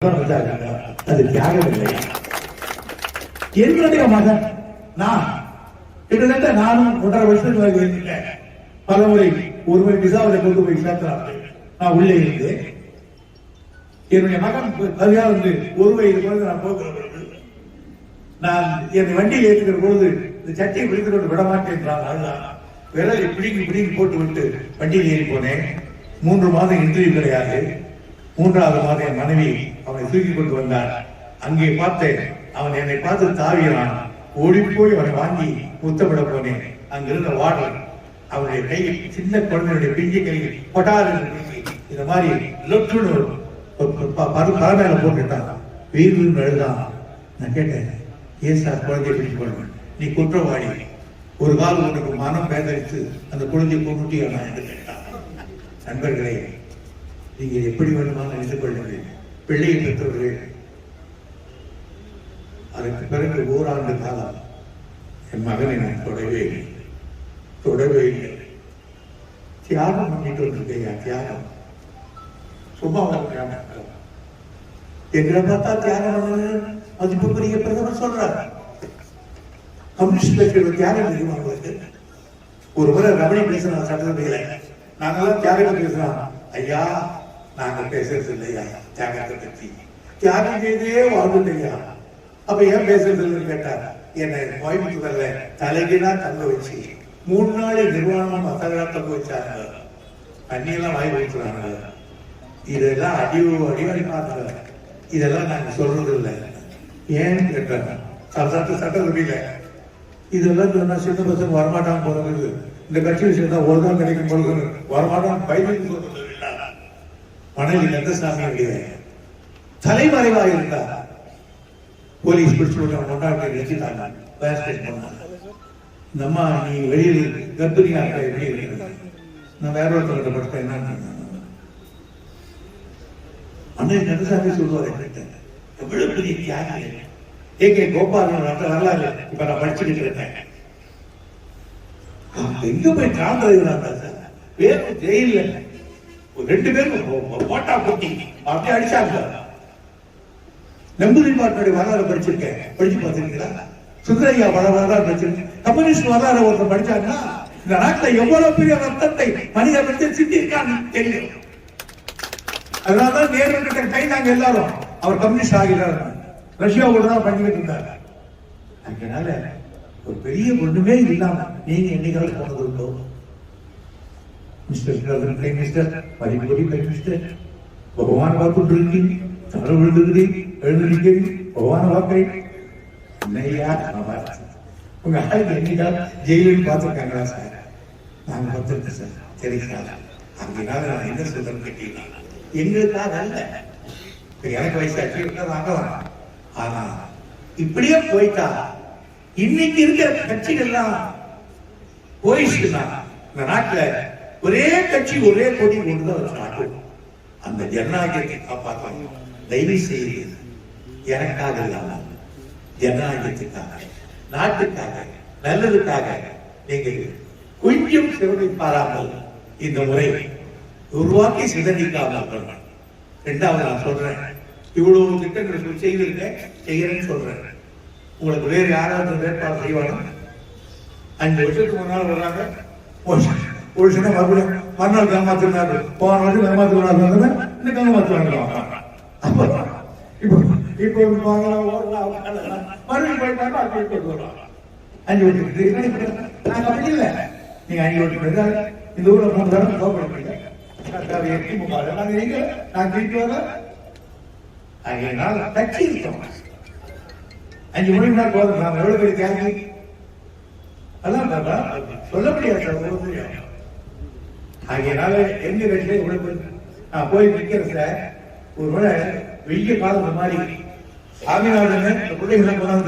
அது தியாகமில்லை இல்லையா என்னுடைய மகன் நான் கிட்டத்தட்ட நானும் ஒன்றரை வருஷத்துக்கு இருந்தேன் பல முறை ஒரு முறை கொண்டு போய் சேர்த்தாங்க நான் உள்ளே இருந்தேன் என்னுடைய மகன் கல்யா வந்து ஒரு வயது பொழுது நான் போகிற பொழுது நான் என் வண்டியில் ஏற்றுகிற பொழுது இந்த சட்டையை பிடித்து கொண்டு விட மாட்டேன் அதுதான் விரலை பிடிங்கி பிடிங்கி போட்டு விட்டு வண்டியில் ஏறி போனேன். மூன்று மாதம் இன்டர்வியூ கிடையாது. மூன்றாவது மாதம் என் மனைவி அவனை தூக்கி கொண்டு வந்தார் அங்கே பார்த்தேன் அவன் என்னை பார்த்து தாவினான் ஓடி போய் அவனை வாங்கி முத்தமிட போனேன். அங்கிருந்த வாடல் அவனுடைய கையில் சின்ன குழந்தையுடைய பிஞ்சு கையில் பட்டாரு இந்த மாதிரி லொட்டுன்னு பரமேல போட்டுட்டான் வீடு எழுதான் நான் கேட்டேன் ஏன் சார் குழந்தையை பிடிச்சு கொள்வேன் நீ குற்றவாளி. ஒரு கால உனக்கு மனம் பேதரித்து அந்த குழந்தையை கொண்டுட்டியா நான்? என்று கேட்டான். நண்பர்களே நீங்கள் எப்படி வேண்டுமானாலும் நினைத்துக் கொள்ளுங்கள். பிள்ளையை பெற்றவர்கள் அதற்கு பிறகு ஓராண்டு காலம் என் மகனை நான் தொடவே இல்லை. தொடவே இல்லை. தியாகம் பண்ணிட்டு வந்திருக்கையா? தியாகம். சும்மா ஒரு தியாகம் எங்களை பார்த்தா தியாகம் பண்ணது மதிப்புக்குரிய பிரதமர் சொல்றாரு. கம்யூனிஸ்ட் கட்சியோட தியாகம் தெரியுமா உங்களுக்கு? ஒரு முறை ரமணி பேசினார் சட்டசபையில. நாங்கெல்லாம் தியாகம் பேசுறோம் ஐயா நாங்க பேசுறது இல்லையா தியாகத்தை பற்றி. தியாகம் செய்தே வாழ்ந்து ஐயா அப்ப ஏன் பேசுறது இல்லைன்னு கேட்டார். என்னை கோயம்புத்தூர்ல தலைகீழா தங்க வச்சு மூணு நாள் நிர்வாணமா மசாலா தங்க வச்சாங்க. தண்ணியெல்லாம் வாய் வைக்கிறாங்க. இதெல்லாம் அடிவு அடிவடி அடி இதெல்லாம் நாங்க சொல்றது இல்லை ஏன்னு கேட்டாங்க சட்ட சட்டசபையில இதெல்லாம் சொன்னா சின்ன பசங்க வரமாட்டான் போறது இந்த பட்ச விஷயம் தான் ஒரு தான் கிடைக்கும் பொழுது வரமாட்டான் பைபிள் சொல்றது மனைவி கந்தசாமியுடைய தலைமறைவாக இருந்தா போலீஸ் பிடிச்சு விட்டு கொண்டாடி நிறுத்திட்டாங்க. ஃபயர் ஸ்டேஷன் இந்த அம்மா நீ வெளியில் கர்ப்பிணியாக இருக்க? எப்படி நான் வேற ஒருத்தர்கிட்ட படுத்தேன் என்னன்னு அண்ணன் கந்தசாமி சொல்லுவார் என்கிட்ட. எவ்வளவு பெரிய தியாகி. ஏ கே கோபாலன் அந்த வரலாறு இப்ப நான் படிச்சுட்டு இருக்கேன். எங்க போய் டிராவல் வேற ஜெயில ரெண்டு பேரும் போட்டா போட்டி. அப்படியே அடிச்சாங்க. நம்பூதிரி பாட்டனுடைய வரலாறு படிச்சிருக்கேன். படிச்சு பார்த்திருக்கீங்களா? சுந்தரையா வர வரலாறு படிச்சிருக்கேன். கம்யூனிஸ்ட் வரலாறு ஒருத்தர் படிச்சாங்கன்னா இந்த நாட்டுல எவ்வளவு பெரிய ரத்தத்தை மனிதன் சிந்திருக்கான்னு தெரியும். அதனாலதான் நேரு கை நாங்க எல்லாரும். அவர் கம்யூனிஸ்ட் ஆகிறார் ரஷ்யாவோட தான் பண்ணிக்கிட்டு இருந்தார். அதனால ஒரு பெரிய ஒண்ணுமே இல்லாம நீங்க என்னைக்காவது போனது உண்டோ? மிஸ்டர் பிரதமர் பிரைம் மினிஸ்டர் மதிப்புரி பிரைம் மினிஸ்டர் பகவான் பார்த்துட்டு இருக்கீங்க தலை விழுந்துக்கிறீங்க பகவான் பார்க்கிறீங்க என்னையா நான் பார்த்தேன். உங்க ஆளுக்கு என்னைக்காவது ஜெயிலில் பார்த்துருக்காங்களா சார்? நாங்க பார்த்துருக்கோம் சார். சரி சார் அங்கனால நான் என்ன சொல்றேன்னு கேட்டீங்கன்னா எங்களுக்காக அல்ல. எனக்கு வயசாச்சு வாங்கலாம்? ஆனா இப்படியே போயிட்டா இன்னைக்கு இருக்கிற கட்சிகள்லாம் போயிடுச்சுன்னா இந்த நாட்டுல ஒரே கட்சி ஒரே கொடி கொண்டு நாட்டு அந்த ஜனநாயகத்தை காப்பாற்ற தயவு செய்து எனக்காக இல்லாம ஜனநாயகத்துக்காக நாட்டுக்காக நல்லதுக்காக நீங்கள் கொஞ்சம் சிறுமை பாராமல் இந்த முறை உருவாக்கி சிதறிக்காமல் ரெண்டாவது நான் சொல்றேன். இவ்வளவு திட்டங்கள் சொல்லி செய்திருக்கேன். செய்யறேன்னு சொல்றேன். உங்களுக்கு வேறு யாராவது வேட்பாளர் செய்வாங்க அஞ்சு வருஷத்துக்கு முன்னால் வர்றாங்க. ஒரு சின்ன மறுபடியும் மறுநாள் ஏமாத்தினாரு போன வருஷம் ஏமாத்தினாரு இன்னைக்கு ஏமாத்துவாங்க அப்போ இப்போ இப்போ மறுபடியும் போயிட்டாங்க அது போய் கொண்டு அஞ்சு வருஷத்துக்கு நாங்க அப்படி இல்லை நீங்க அஞ்சு வருஷத்துக்கு இந்த ஊர்ல மூணு தடவை கோபப்படுறீங்க அஞ்சு போதும் எவ்வளவு பெரிய தியாகி அதான் சொல்ல முடியாது ஆகையினால எங்க கட்சியில உழைப்பு நான் போய் நிக்கிறேன். சார் ஒரு முறை வெய்ய காலம் மாதிரி. சாமிநாதன் பிள்ளைகளை கொண்டாந்து